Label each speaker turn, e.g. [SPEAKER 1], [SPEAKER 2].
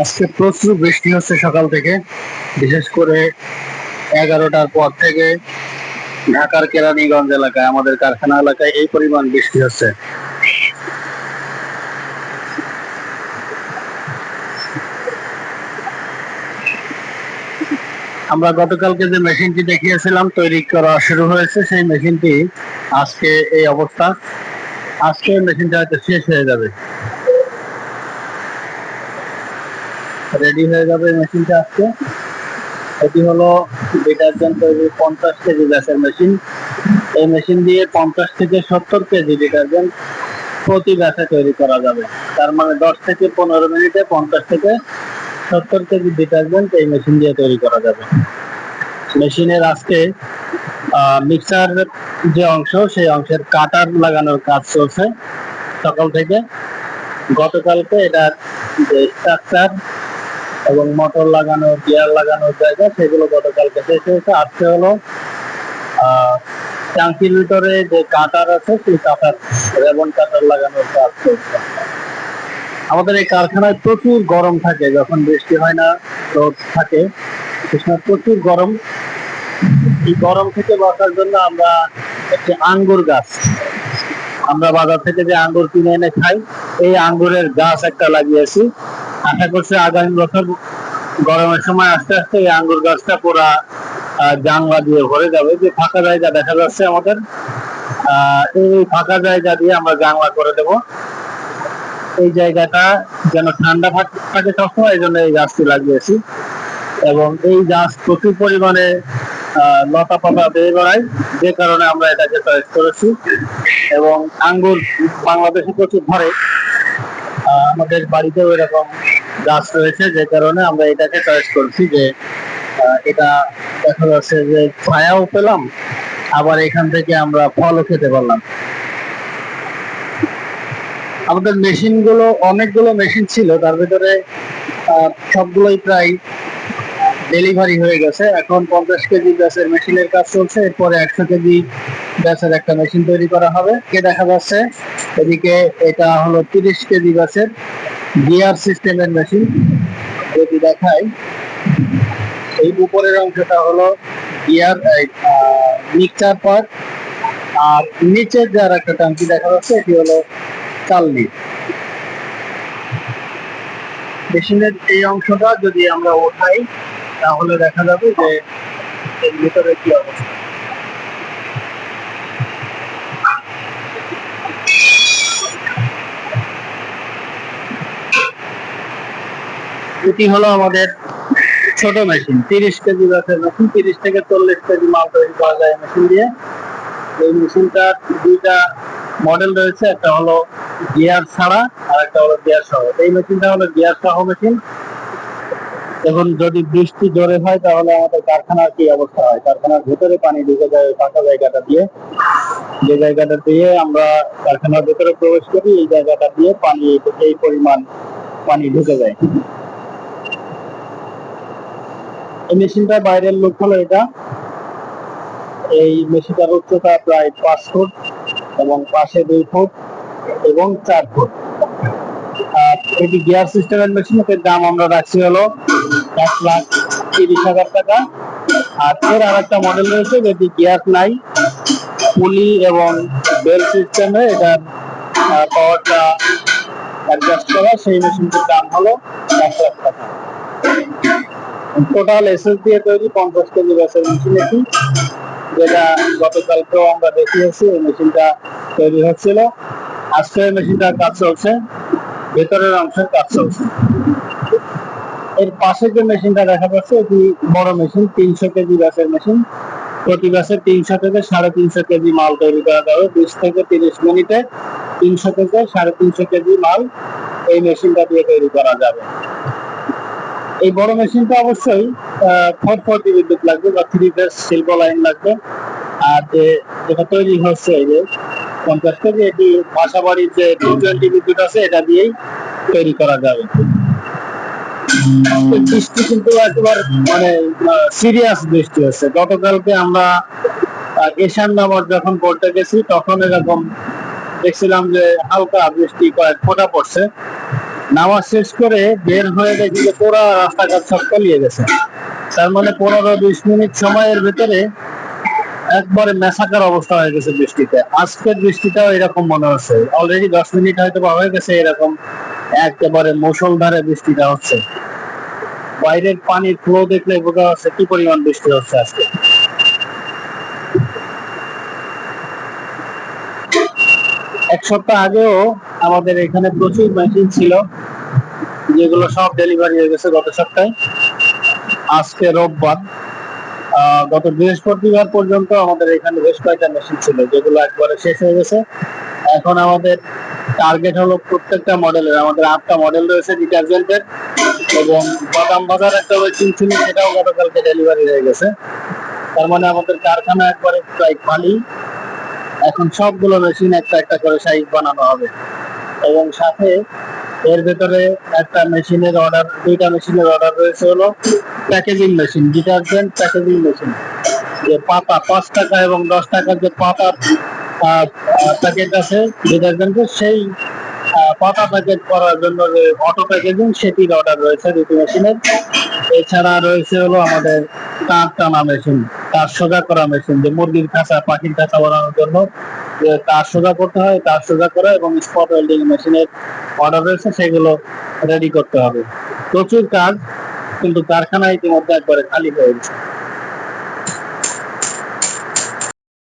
[SPEAKER 1] আজকে প্রচুর বৃষ্টি হচ্ছে সকাল থেকে, বিশেষ করে এগারোটার পর থেকে ঢাকার কেরানীগঞ্জ এলাকায়, আমাদের কারখানা এলাকায় এই পরিমাণ বৃষ্টি হচ্ছে। আমরা গতকালকে যে মেশিনটি দেখিয়েছিলাম, তৈরি করা শুরু হয়েছে, সেই মেশিনটি আজকে এই অবস্থা। আজকে মেশিনটা হয়তো শেষ হয়ে যাবে। রেডি হয়ে যাবে মেশিনটা আজকে। এটি হলো ডিটারজেন্ট তৈরি পঞ্চাশ কেজি গ্যাসের মেশিন এই মেশিন দিয়ে পঞ্চাশ থেকে সত্তর কেজি ডিটারজেন্ট প্রতি ব্যাচে তৈরি করা যাবে। তার মানে দশ থেকে পনেরো মিনিটে পঞ্চাশ থেকে সত্তর কেজি ডিটারজেন্ট এই মেশিন দিয়ে তৈরি করা যাবে। মেশিনের আজকে মিক্সার যে অংশ, সেই অংশের কাটার লাগানোর কাজ চলছে সকাল থেকে। গতকালকে এটার যে স্ট্রাকচার এবং মোটর লাগানো, গিয়ার লাগানোর জায়গা, সেগুলো গতকালকে শেষ হয়েছে আজকে হলো ভিতরে যে কাটার আছে, সেই কাটার, রেবন কাটার লাগানোর কাজ চলছে। আমাদের এই কারখানায় প্রচুর গরম থাকে, যখন বৃষ্টি হয় না, রোদ থাকে প্রচুর গরম। এই গরম থেকে বাঁচার জন্য আমরা একটি আঙ্গুর গাছ, আমরা বাজার থেকে যে আঙ্গুর কিনে এনে খাই, এই আঙ্গুরের গাছ একটা লাগিয়েছি। আশা করছি আগামী বছর গরমের সময় আস্তে আস্তে এই আঙ্গুর গাছটা পুরা জানলা দিয়ে ভরে যাবে। যে ফাঁকা জায়গা দেখা যাচ্ছে আমাদের এই ফাঁকা জায়গা দিয়ে আমরা জানলা করে দেব। এই জায়গাটা যেন ঠান্ডা থাক- সবসময়, এই জন্য এই গাছটি লাগিয়েছি। এবং এই গাছ প্রচুর পরিমাণে লতা পাতা বেয়ে বেড়ায়, যে কারণে আমরা এটাকে চয়েস করেছি। এবং আঙ্গুর বাংলাদেশে প্রচুর ধরে। আমাদের বাড়িতেও এরকম গাছ রয়েছে, যে কারণে আমরা এটাকে চয়েস করছি যে এটা দেখা যাচ্ছে যে ছায়াও পেলাম, আবার এখান থেকে আমরা ফলও খেতে পারলাম। আমাদের মেশিনগুলো অনেকগুলো মেশিন ছিল, তার ভিতরে সবগুলোই প্রায় ডেলিভারি হয়ে গেছে। এখন পঞ্চাশ কেজি ব্যাসের মেশিনের কাজ চলছে, এরপরে একশো কেজি ব্যাসের একটা মেশিন তৈরি করা হবে। কে দেখা যাচ্ছে, এদিকে এটা হলো তিরিশ কেজি ব্যাসের গিয়ার সিস্টেমের মেশিন যদি দেখাই, এই উপরের অংশটা হলো গিয়ার মিক্সার পার্ট আর নিচের যার একটা টাঙ্কি দেখা যাচ্ছে, এটি হলো চালনি। মেশিনের এই অংশটা যদি আমরা ওঠাই, তাহলে দেখা যাবে যে এর ভিতরে কি অবস্থা? এটি হলো আমাদের ছোট মেশিন তিরিশ কেজি ব্যাসের মেশিন তিরিশ থেকে চল্লিশ কেজি মাল তৈরি করা যায় মেশিন দিয়ে। এই মেশিনটার দুইটা মডেল রয়েছে, একটা হলো গিয়ার ছাড়া আর একটা হলো গিয়ার সহ। এই মেশিনটা হলো গিয়ার সহ মেশিন এখন যদি বৃষ্টি জোরে হয়, তাহলে আমাদের কারখানার কি অবস্থা হয়? কারখানার ভেতরে পানি ঢুকে যায় ওই ফাঁকা জায়গাটা দিয়ে। যে জায়গাটা দিয়ে আমরা কারখানার ভেতরে প্রবেশ করি, এই জায়গাটা দিয়ে পানি, এই পরিমাণ পানি ঢুকে যায়। এই মেশিনটার বাইরের লোক হলো এটা। এই মেশিনটার উচ্চতা প্রায় পাঁচ ফুট এবং পাশে দুই ফুট এবং চার ফুট। আর এটি গিয়ার সিস্টেমের মেশিন, এর দাম আমরা রাখছি হলো এক লাখ তিরিশ হাজার টাকা। আর এর আর একটা মডেল রয়েছে যেটি গিয়ার নাই, পুলি এবং বেল সিস্টেমে এটার পাওয়ারটা অ্যাডজাস্ট করা। সেই মেশিনটির দাম হলো এক লাখ টাকা। টোটাল এসএস দিয়ে তৈরি পঞ্চাশ কেজি ব্যাসের মেশিন এটি, যেটা গতকালকেও আমরা দেখিয়েছি, এই মেশিনটা তৈরি হচ্ছিল। আজকে এই মেশিনটার কাজ চলছে, ভেতরের অংশের কাজ চলছে। এর পাশে যে মেশিনটা দেখা যাচ্ছে, এটি বড় মেশিন তিনশো কেজি ব্যাসের মেশিন প্রতি ব্যাসে তিনশো থেকে সাড়ে তিনশো কেজি মাল তৈরি করা যাবে। বিশ থেকে তিরিশ মিনিটে তিনশো থেকে সাড়ে তিনশো কেজি মাল এই মেশিনটা দিয়ে তৈরি করা যাবে। এই বড় মেশিনটা অবশ্যই ফোর ফোরটি বিদ্যুৎ লাগবে বা থ্রি ফেজ শিল্প লাইন লাগবে। আর যে, যেটা তৈরি হচ্ছে এই যে, পঞ্চাশ কেজি এটি বাসাবাড়ির যে টু টোয়েন্টি বিদ্যুৎ আছে, এটা দিয়েই তৈরি করা যাবে। বৃষ্টি কিন্তু একেবারে মানে সিরিয়াস বৃষ্টি হচ্ছে। গতকালকে আমরা এশান নামর যখন পড়তে গেছি, তখন এরকম দেখছিলাম যে হালকা বৃষ্টি কয়েক ফোঁটা পড়ছে। নামাজ শেষ করে বের হয়ে দেখি যে পুরো রাস্তাঘাট সব তলিয়ে গেছে। তার মানে পনেরো বিশ মিনিট সময়ের ভিতরে একবারে মেসাকার অবস্থা হয়ে গেছে বৃষ্টিতে। আজকের বৃষ্টিটাও এরকম মনে হচ্ছে। অলরেডি দশ মিনিট হয়তো বা হয়ে গেছে এরকম। একেবারে মুষলধারে বৃষ্টিটা হচ্ছে। বাইরের পানির ফ্লো দেখলে বোঝা যাচ্ছে কি পরিমাণ বৃষ্টি হচ্ছে আজকে। এক সপ্তাহ আগেও আমাদের এখানে প্রচুর মেশিন ছিল। যেগুলো সব ডেলিভারি হয়ে গেছে গত সপ্তাহে। আজকে রোববার। গত বৃহস্পতিবার পর্যন্ত আমাদের এখানে বেশ কয়েকটা মেশিন ছিল, যেগুলো একবারে শেষ হয়ে গেছে। এখন আমাদের টার্গেট হলো প্রত্যেকটা মডেলের আমাদের আটটা মডেল রয়েছে ডিটারজেন্টের এবং বাদাম ভাজার একটা মেশিন ছিল, সেটাও গতকালকে ডেলিভারি হয়ে গেছে। তার মানে আমাদের কারখানা একবারে প্রায় খালি। এখন সবগুলো মেশিন একটা একটা করে সাইজ বানানো হবে। এবং সাথে এর ভেতরে একটা মেশিনের অর্ডার দুইটা মেশিনের অর্ডার রয়েছে হলো packaging machine detergent packaging machine যে পাতা পাঁচ টাকা এবং দশ টাকার যে পাতার প্যাকেট আছে ডিটারজেন্টের সেই পাতা প্যাকেট করার জন্য যে অটো প্যাকেজিং সেটির অর্ডার রয়েছে দুটি মেশিনের এছাড়া রয়েছে হলো আমাদের তার টানা মেশিন তার সোজা করা মেশিন যে মুরগির খাঁচা, পাখির খাঁচা বানানোর জন্য। তার সোজা করতে হয়, তার সোজা করা এবং স্পট ওয়েল্ডিং মেশিনের অর্ডার রয়েছে, সেগুলো রেডি করতে হবে। প্রচুর কাজ, কিন্তু কারখানা ইতিমধ্যে একবারে খালি হয়ে গেছে।